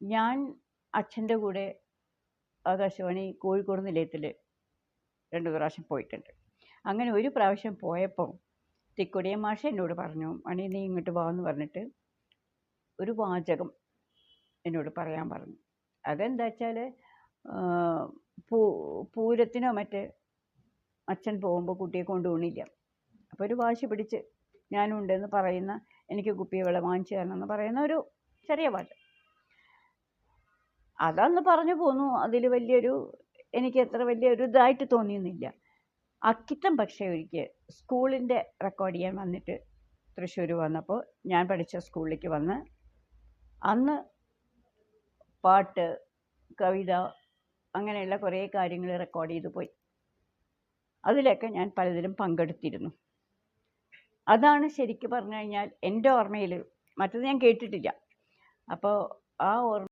ഞാൻ അച്ഛന്റെ കൂടെ ആകാശവാണി കോഴിക്കോട് നിലയത്തിൽ രണ്ട് പ്രാവശ്യം പോയിട്ടുണ്ട്. അങ്ങനെ ഒരു പ്രാവശ്യം പോയപ്പോൾ തിക്കൊടിയ മാഷ എന്നോട് പറഞ്ഞു മണി നീ ഇങ്ങോട്ട് വാ എന്ന് പറഞ്ഞിട്ട് ഒരു വാചകം എന്നോട് പറയാൻ പറഞ്ഞു. അതെന്താ വെച്ചാൽ പൂ പൂരത്തിനോ മറ്റേ അച്ഛൻ പോകുമ്പോൾ കുട്ടിയെ കൊണ്ടുപോകണില്ല അപ്പോൾ ഒരു വാശി പിടിച്ച് ഞാനുണ്ടെന്ന് പറയുന്ന എനിക്ക് കുപ്പിയെ വെള്ളം വാങ്ങിച്ചു തരണം എന്ന് പറയുന്ന ഒരു ചെറിയ പാട്ട് അതന്ന് പറഞ്ഞു പോന്നു. അതിൽ വലിയൊരു എനിക്ക് അത്ര വലിയൊരു ഇതായിട്ട് തോന്നിയൊന്നുമില്ല. അക്കിത്തം പക്ഷേ ഒരിക്കൽ സ്കൂളിന്റെ റെക്കോർഡ് ചെയ്യാൻ വന്നിട്ട് തൃശ്ശൂർ വന്നപ്പോൾ ഞാൻ പഠിച്ച സ്കൂളിലേക്ക് വന്ന് അന്ന് പാട്ട് കവിത അങ്ങനെയുള്ള കുറേ കാര്യങ്ങൾ റെക്കോർഡ് ചെയ്തു പോയി. അതിലൊക്കെ ഞാൻ പലതിലും പങ്കെടുത്തിരുന്നു. അതാണ് ശരിക്കും പറഞ്ഞു കഴിഞ്ഞാൽ എന്റെ ഓർമ്മയിൽ മറ്റത് ഞാൻ കേട്ടിട്ടില്ല. അപ്പോൾ ആ ഓർമ്മ